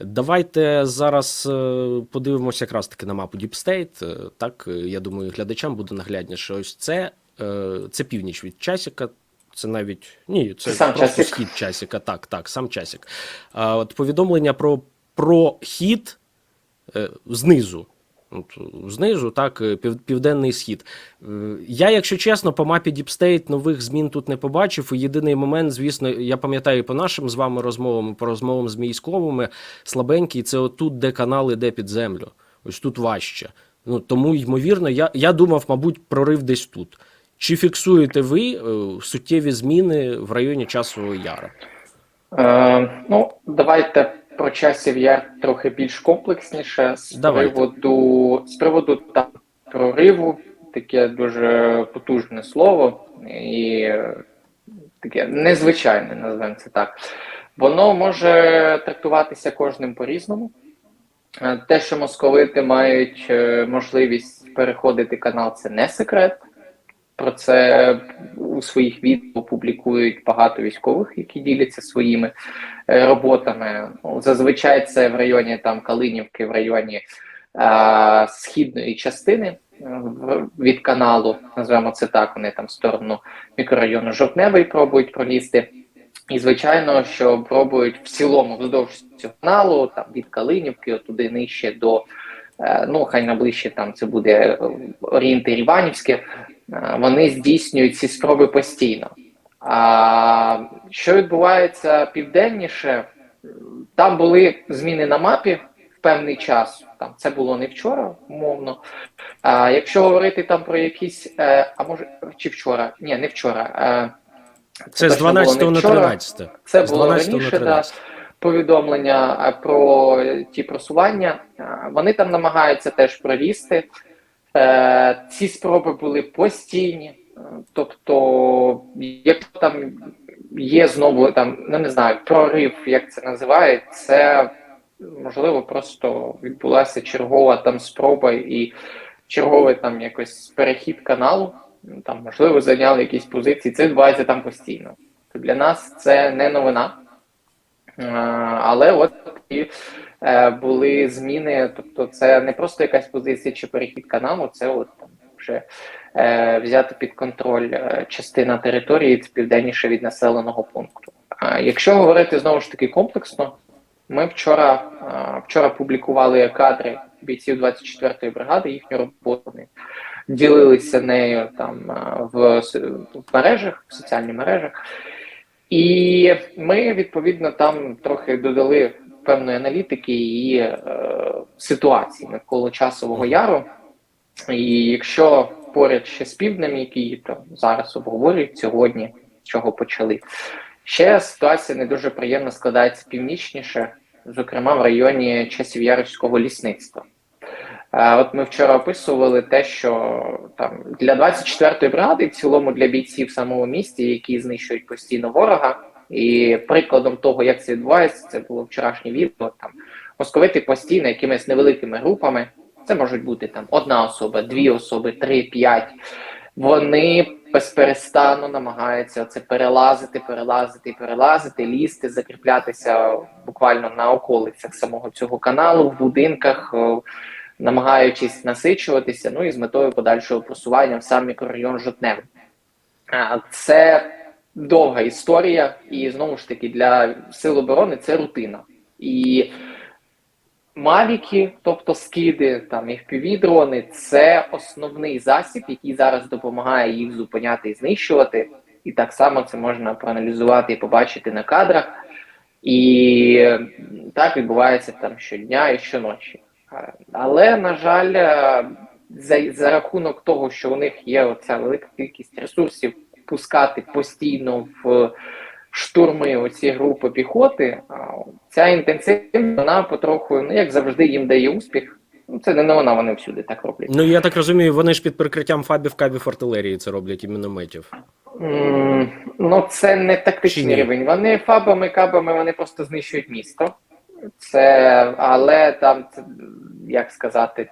Давайте зараз е, подивимося якраз таки на мапу Deep State. Е, Так, е, я думаю, глядачам буде наглядніше. Ось це, це північ від часіка. Це навіть ні, це, сам просто часик. схід часіка. Так, так, сам часік. От повідомлення про, про хід знизу. От, знизу, так, е, пів, південний схід. Е, Я, якщо чесно, по мапі State нових змін тут не побачив. І єдиний момент, звісно, я пам'ятаю по нашим з вами розмовам, по розмовам з військовими, слабенький, це отут, де канал іде під землю. Ось тут важче. Ну, тому, ймовірно, я, я думав, мабуть, прорив десь тут. Чи фіксуєте ви е, суттєві зміни в районі часового яру? Е, ну, давайте про часів яр трохи більш комплексніше. З Давайте. приводу з приводу там, прориву, таке дуже потужне слово і таке незвичайне, називаємо це так. Воно може трактуватися кожним по-різному. Е, Те, що московити мають е, можливість переходити канал, це не секрет. Про це у своїх відео публікують багато військових, які діляться своїми е, роботами. Ну, зазвичай це в районі там Калинівки, в районі е, східної частини е, від каналу, називаємо це так. Вони там в сторону мікрорайону Жовтневий пробують пролізти. І звичайно, що пробують в цілому вздовж цього каналу, там від Калинівки, туди нижче до е, ну хай наближче там це буде орієнтир Іванівське. Е, Вони здійснюють ці спроби постійно. А що відбувається південніше? Там були зміни на мапі в певний час. Там це було не вчора, умовно. А якщо говорити там про якісь, е, а може чи вчора? Ні, не вчора. Е, Це з точно 12 на вчора. 13. Це З було раніше, да, повідомлення е, про ті просування. Е, Вони там намагаються теж пролізти. Е, Ці спроби були постійні. Е, Тобто, якщо там є знову там, ну не знаю, прорив, як це називають, це можливо просто відбулася чергова там спроба і черговий там якось перехід каналу. Там можливо зайняли якісь позиції. Це відбувається там постійно. Для нас це не новина. Е, Але от були зміни. Тобто, це не просто якась позиція чи перехід каналу, це от там вже е, взяти під контроль е, частина території південніше від населеного пункту. А якщо говорити знову ж таки комплексно, ми вчора, е, вчора публікували кадри бійців 24-ї бригади, їхню роботу. Ділилися нею там е, в, в мережах, в соціальних мережах. І ми відповідно там трохи додали певної аналітики і е, ситуації навколо часового яру. І якщо поряд ще з півднем, які там зараз обговорюють сьогодні, чого почали, ще ситуація не дуже приємно складається північніше, зокрема в районі Часів'ярівського лісництва. Е, От ми вчора описували те, що там для 24-ї бригади, в цілому для бійців самому місті, які знищують постійно ворога. І прикладом того, як це відбувається, це було вчорашнє відео. Там московити постійно якимись невеликими групами. Це можуть бути там одна особа, дві особи, три, п'ять. Вони безперестанно намагаються це перелазити, перелазити, перелазити, лізти, закріплятися буквально на околицях самого цього каналу, в будинках, намагаючись насичуватися, ну і з метою подальшого просування в сам мікрорайон Жотневий. Це довга історія, і знову ж таки для сил оборони це рутина. І Мавіки, тобто скиди, там fpv дрони це основний засіб, який зараз допомагає їх зупиняти і знищувати. І так само це можна проаналізувати і побачити на кадрах. І так відбувається там щодня і щоночі. Але, на жаль, е, за, за рахунок того, що у них є оця велика кількість ресурсів пускати постійно в штурми оці групи піхоти, ця інтенсивність, вона потроху, ну як завжди, їм дає успіх. Ну, це не вона, вони всюди так роблять. Ну я так розумію, вони ж під прикриттям фабів, кабів артилерії це роблять і мінометів. М, Ну, це не тактичний рівень. Вони фабами, кабами, вони просто знищують місто. Це, але там, це, як сказати,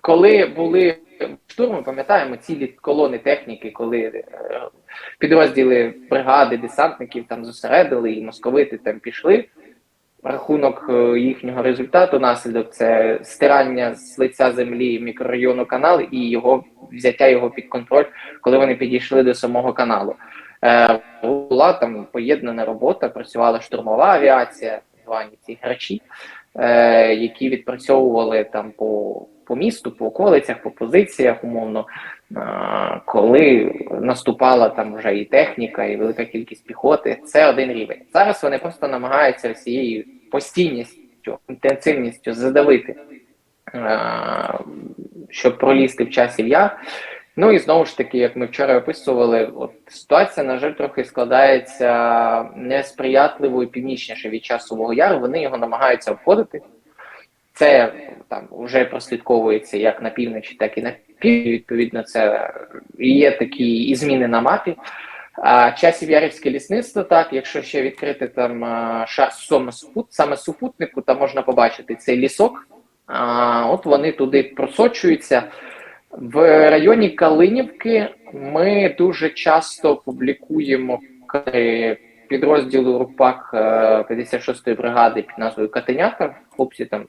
коли були штурми, пам'ятаємо цілі колони техніки, коли е, підрозділи бригади, десантників там зосередили і московити там пішли. рахунок е, їхнього результату, наслідок це стирання з лиця землі мікрорайону канал і його взяття його під контроль, коли вони підійшли до самого каналу. Е, була там поєднана робота, працювала штурмова авіація, звані ці грачі, які відпрацьовували там по, по місту, по околицях, по позиціях, умовно, е, коли наступала там вже і техніка, і велика кількість піхоти. Це один рівень. Зараз вони просто намагаються всією постійністю, інтенсивністю задавити, е, щоб пролізти в часів яр. Ну і знову ж таки, як ми вчора описували, от ситуація, на жаль, трохи складається несприятливо і північніше від часового яру. Вони його намагаються обходити. Це там вже прослідковується як на півночі, так і на півдні. Відповідно, це є такі і зміни на мапі. А часів Ярівське лісництво, так, якщо ще відкрити там а, ша- саме супут, саме супутнику, там можна побачити цей лісок. А, от вони туди просочуються. В районі Калинівки ми дуже часто публікуємо підрозділу РУПАК е, 56-ї бригади під назвою Катенята. Хлопці там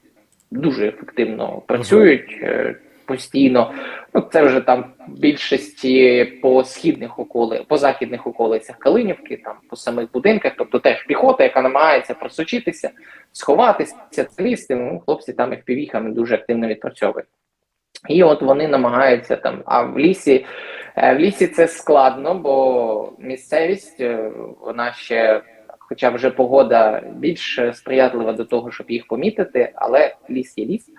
дуже ефективно працюють е, постійно. Ну, це вже там більшості по східних околи, по західних околицях Калинівки, там по самих будинках, тобто теж піхота, яка намагається просочитися, сховатися, лізти. Ну, хлопці там їх півіхами дуже активно відпрацьовують. І от вони намагаються там. А в лісі е, в лісі це складно, бо місцевість е, вона ще, хоча вже погода більш сприятлива до того, щоб їх помітити, але ліс є ліс.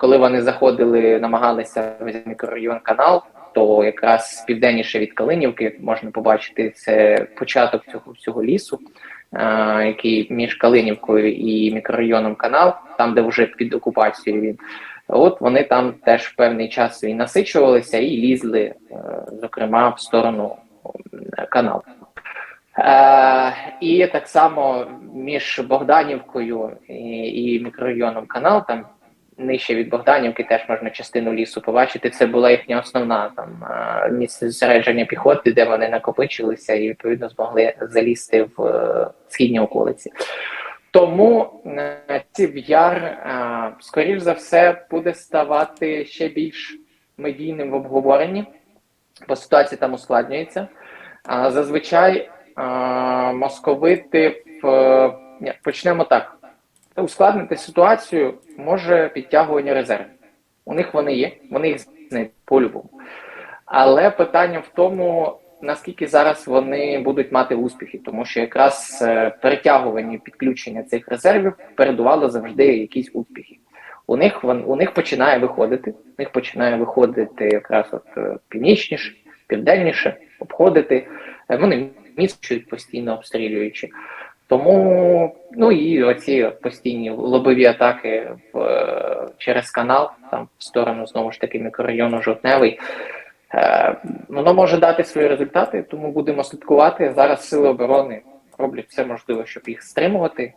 Коли вони заходили, намагалися в мікрорайон канал, то якраз південніше від Калинівки можна побачити це початок цього всього лісу, е, який між Калинівкою і мікрорайоном канал, там де вже під окупацією він. От вони там теж в певний час і насичувалися і лізли, е, зокрема, в сторону е, каналу. Е, і так само між Богданівкою і, і мікрорайоном канал, там нижче від Богданівки теж можна частину лісу побачити. Це була їхня основна там е, місце зосередження піхоти, де вони накопичилися і відповідно змогли залізти в е, східні околиці. Тому е, Ців'яр, скоріш за все, буде ставати ще більш медійним в обговоренні, бо ситуація там ускладнюється. Зазвичай московити в е, ні, почнемо так. Ускладнити ситуацію може підтягування резервів. У них вони є, вони їх знайдуть по-любому. Але питання в тому, наскільки зараз вони будуть мати успіхи, тому що якраз е, перетягування підключення цих резервів передувало завжди якісь успіхи. У них у них починає виходити. У них починає виходити якраз от е, північніше, південніше, обходити. Вони міцнюють постійно обстрілюючи. Тому ну і оці постійні лобові атаки в, е, через канал, там в сторону знову ж таки мікрорайону Жовтневий. Е, воно може дати свої результати, тому будемо слідкувати. Зараз сили оборони роблять все можливе, щоб їх стримувати.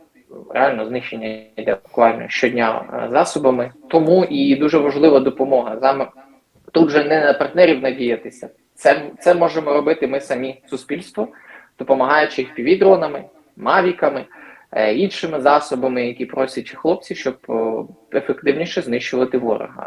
Реально знищення йде буквально щодня е, засобами. Тому і дуже важлива допомога. Заме тут же не на партнерів надіятися. Це, це можемо робити ми самі, суспільство, допомагаючи півдронами, мавіками, е, іншими засобами, які просять хлопці, щоб е, ефективніше знищувати ворога.